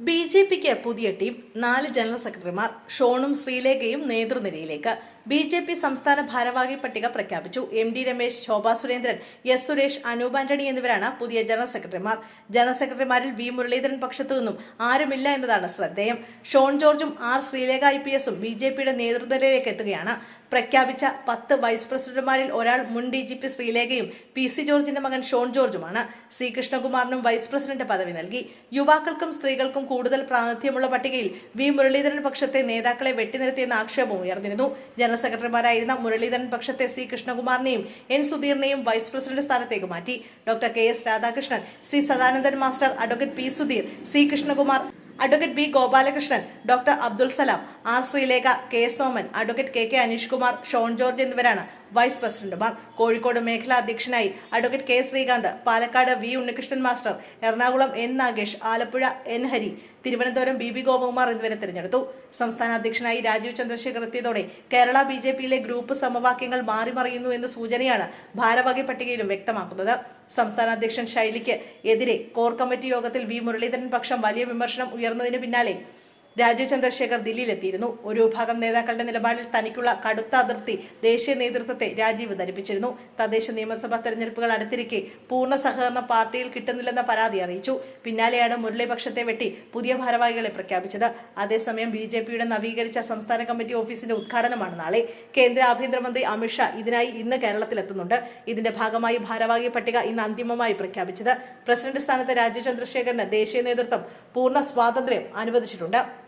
B J പിക്ക് പുതിയ team നാല് general സെക്രട്ടറിമാർ ഷോണും ശ്രീലേഖയും നേതൃനിരയിലേക്ക്. ബി ജെ പി സംസ്ഥാന ഭാരവാഹി പട്ടിക പ്രഖ്യാപിച്ചു. M D Ramesh Shobha Surendran S Suresh Anoop Antony എന്നിവരാണ് പുതിയ ജനറൽ സെക്രട്ടറിമാർ. ജനറൽ സെക്രട്ടറിമാരിൽ വി മുരളീധരൻ പക്ഷത്തു നിന്നും ആരുമില്ല എന്നതാണ് ശ്രദ്ധേയം. ഷോൺ ജോർജും ആർ ശ്രീലേഖ ഐ പി എസും ബി ജെ പിയുടെ നേതൃനിരയിലേക്ക് എത്തുകയാണ്. പ്രഖ്യാപിച്ച പത്ത് വൈസ് പ്രസിഡന്റുമാരിൽ ഒരാൾ മുൻ ഡി ജി പി ശ്രീലേഖയും പി സി ജോർജിന്റെ മകൻ ഷോൺ ജോർജുമാണ്. സി കൃഷ്ണകുമാറിനും വൈസ് പ്രസിഡന്റ് പദവി നൽകി. യുവാക്കൾക്കും സ്ത്രീകൾക്കും കൂടുതൽ പ്രാതിനിധ്യമുള്ള പട്ടികയിൽ വി മുരളീധരൻ പക്ഷത്തെ നേതാക്കളെ വെട്ടിനിർത്തിയെന്ന ആക്ഷേപം ഉയർന്നിരുന്നു. ജനറൽ സെക്രട്ടറിമാരായിരുന്ന മുരളീധരൻ പക്ഷത്തെ സി കൃഷ്ണകുമാറിനെയും എൻ സുധീറിനെയും വൈസ് പ്രസിഡന്റ് സ്ഥാനത്തേക്ക് മാറ്റി. Doctor K S Radhakrishnan C Sadanandan master advocate P Sudheer C Krishnakumar advocate B Gopalakrishnan doctor Abdul Salam R Sreelekha K Soman advocate K K Aneeshkumar Shone George എന്നിവരാണ് vice പ്രസിഡന്റുമാർ. കോഴിക്കോട് മേഖലാ അധ്യക്ഷനായി advocate K Sreekanth Palakkad V Unnikrishnan master Ernakulam N Nagesh Alappuzha N Hari Thiruvananthapuram B B Gopakumar എന്നിവരെ തിരഞ്ഞെടുത്തു. സംസ്ഥാന അധ്യക്ഷനായി രാജീവ് ചന്ദ്രശേഖർ എത്തിയതോടെ Kerala B J പിയിലെ ഗ്രൂപ്പ് സമവാക്യങ്ങൾ മാറിമറിയുന്നു എന്ന സൂചനയാണ് ഭാരവാഹി പട്ടികയിലും വ്യക്തമാക്കുന്നത്. സംസ്ഥാന അധ്യക്ഷൻ ശൈലിക്ക് എതിരെ കോർ കമ്മിറ്റി യോഗത്തിൽ വി മുരളീധരൻ പക്ഷം വലിയ വിമർശനം ഉയർന്നതിന് പിന്നാലെ രാജീവ് ചന്ദ്രശേഖർ ദില്ലിയിലെത്തിയിരുന്നു. ഒരു വിഭാഗം നേതാക്കളുടെ നിലപാടിൽ തനിക്കുള്ള കടുത്ത അതിർത്തി ദേശീയ നേതൃത്വത്തെ രാജീവ് ധരിപ്പിച്ചിരുന്നു. തദ്ദേശ നിയമസഭാ തെരഞ്ഞെടുപ്പുകൾ അടുത്തിരിക്കെ പൂർണ സഹകരണം പാർട്ടിയിൽ കിട്ടുന്നില്ലെന്ന പരാതി അറിയിച്ചു. പിന്നാലെയാണ് മുരളീപക്ഷത്തെ വെട്ടി പുതിയ ഭാരവാഹികളെ പ്രഖ്യാപിച്ചത്. അതേസമയം ബി ജെ പിയുടെ നവീകരിച്ച സംസ്ഥാന കമ്മിറ്റി ഓഫീസിന്റെ ഉദ്ഘാടനമാണ് നാളെ. കേന്ദ്ര ആഭ്യന്തരമന്ത്രി അമിത്ഷാ ഇതിനായി ഇന്ന് കേരളത്തിലെത്തുന്നുണ്ട്. ഇതിന്റെ ഭാഗമായി ഭാരവാഹി പട്ടിക ഇന്ന് അന്തിമമായി പ്രഖ്യാപിച്ചത്. പ്രസിഡന്റ് സ്ഥാനത്ത് രാജീവ് ചന്ദ്രശേഖരന് ദേശീയ നേതൃത്വം പൂർണ സ്വാതന്ത്ര്യം അനുവദിച്ചിട്ടുണ്ട്.